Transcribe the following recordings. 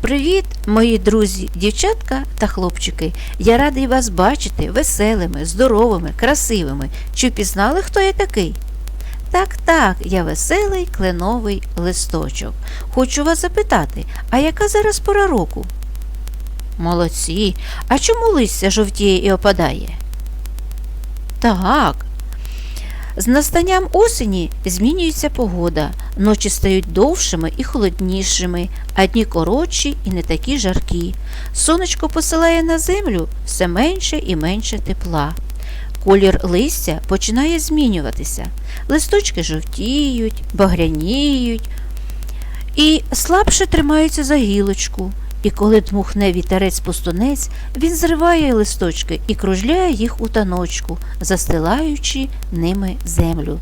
Привіт, мої друзі, дівчатка та хлопчики. Я радий вас бачити веселими, здоровими, красивими. Чи впізнали, хто я такий? Так, так, я веселий кленовий листочок. Хочу вас запитати, а яка зараз пора року? Молодці, а чому листя жовтіє і опадає? Так. З настанням осені змінюється погода, ночі стають довшими і холоднішими, а дні коротші і не такі жаркі. Сонечко посилає на землю все менше і менше тепла. Колір листя починає змінюватися. Листочки жовтіють, багряніють і слабше тримаються за гілочку. І коли дмухне вітерець-пустунець, він зриває листочки і кружляє їх у таночку, застилаючи ними землю.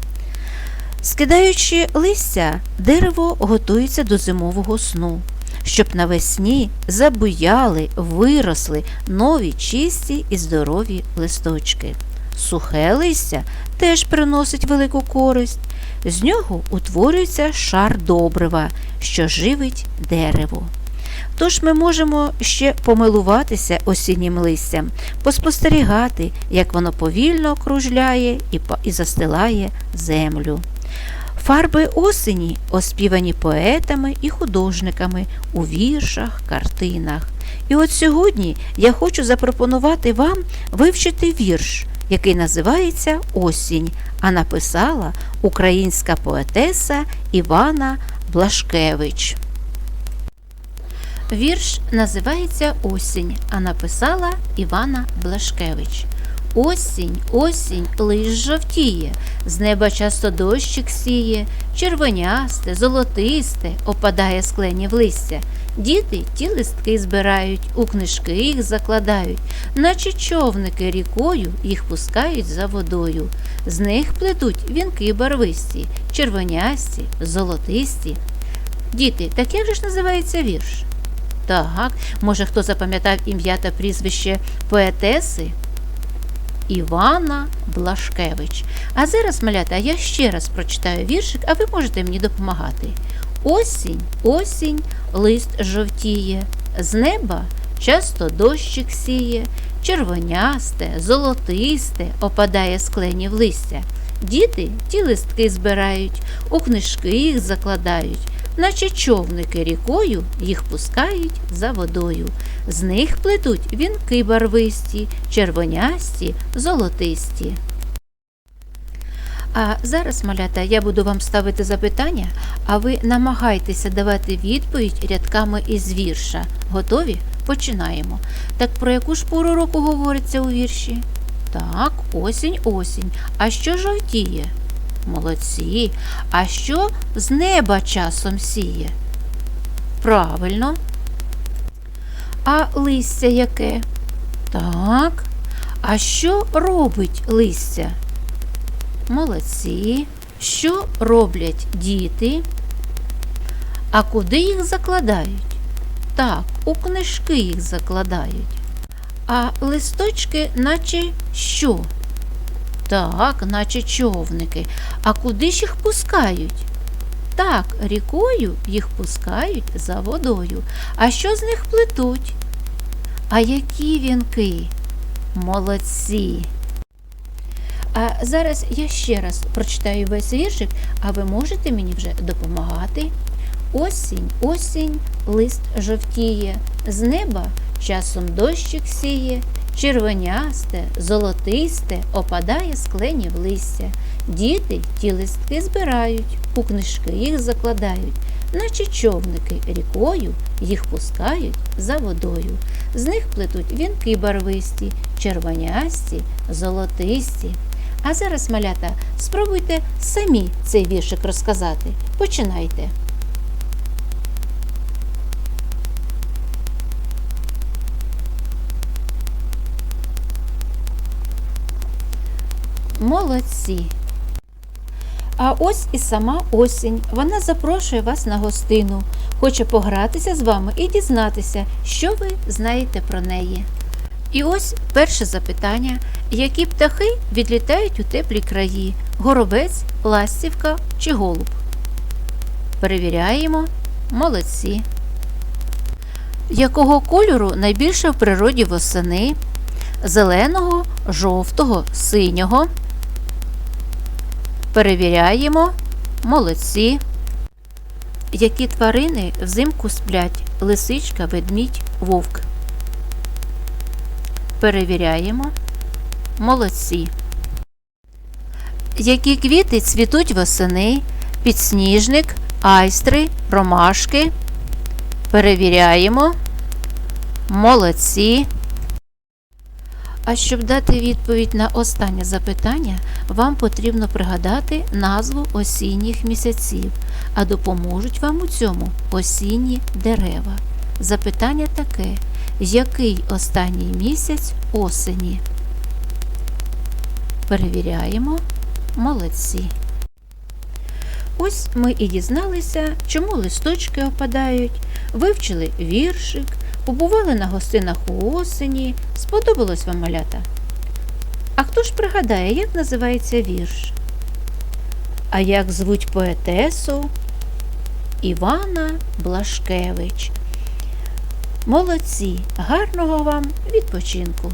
Скидаючи листя, дерево готується до зимового сну, щоб навесні забуяли, виросли нові чисті і здорові листочки. Сухе листя теж приносить велику користь. З нього утворюється шар добрива, що живить дерево. Тож ми можемо ще помилуватися осіннім листям, поспостерігати, як воно повільно кружляє і, і застилає землю. Фарби осені оспівані поетами і художниками у віршах, картинах. І от сьогодні я хочу запропонувати вам вивчити вірш, який називається Осінь, а написала українська поетеса Івана Блашкевич. Вірш називається Осінь, а написала Івана Блашкевич. Осінь, осінь, лиш жовтіє, з неба часто дощик сіє, червонясте, золотисте, опадає склені в листя. Діти ті листки збирають, у книжки їх закладають, наче човники рікою їх пускають за водою. З них плетуть вінки барвисті, червонясті, золотисті. Діти, так як же ж називається вірш? Так, може, хто запам'ятав ім'я та прізвище поетеси? Івана Блашкевич. А зараз, малята, я ще раз прочитаю віршик, а ви можете мені допомагати. Осінь, осінь, лист жовтіє, з неба часто дощик сіє, червонясте, золотисте опадає з кленів листя. Діти ті листки збирають, у книжки їх закладають, наче човники рікою їх пускають за водою. З них плетуть вінки барвисті, червонясті, золотисті. А зараз, малята, я буду вам ставити запитання, а ви намагайтеся давати відповідь рядками із вірша. Готові? Починаємо. Так про яку ж пору року говориться у вірші? Так, осінь, осінь. А що жовтіє? Молодці. А що з неба часом сіє? Правильно. А листя яке? Так. А що робить листя? Молодці. Що роблять діти? А куди їх закладають? Так, у книжки їх закладають. А листочки, наче що? Так, наче човники. А куди ж їх пускають? Так, рікою їх пускають за водою. А що з них плетуть? А які вінки? Молодці. А зараз я ще раз прочитаю весь віршик, а ви можете мені вже допомагати. Осінь, осінь, лист жовтіє, з неба часом дощик сіє, червонясте, золотисте опадає з кленів листя. Діти ті листки збирають, у книжки їх закладають, наче човники рікою їх пускають за водою. З них плетуть вінки барвисті, червонясті, золотисті. А зараз, малята, спробуйте самі цей віршик розказати. Починайте. Молодці. А ось і сама осінь. Вона запрошує вас на гостину, хоче погратися з вами і дізнатися, що ви знаєте про неї. І ось перше запитання: які птахи відлітають у теплі краї? Горобець, ластівка чи голуб? Перевіряємо. Молодці. Якого кольору найбільше в природі восени? Зеленого, жовтого, синього. Перевіряємо. Молодці. Які тварини взимку сплять? Лисичка, ведмідь, вовк. Перевіряємо. Молодці. Які квіти цвітуть восени? Підсніжник, айстри, ромашки. Перевіряємо. Молодці. А щоб дати відповідь на останнє запитання, вам потрібно пригадати назву осінніх місяців, а допоможуть вам у цьому осінні дерева. Запитання таке: який останній місяць осені? Перевіряємо. Молодці. Ось ми і дізналися, чому листочки опадають, вивчили віршик, побували на гостинах у осені. Сподобалось вам малята? А хто ж пригадає, як називається вірш? А як звуть поетесу? Івана Блашкевич. Молодці, гарного вам відпочинку!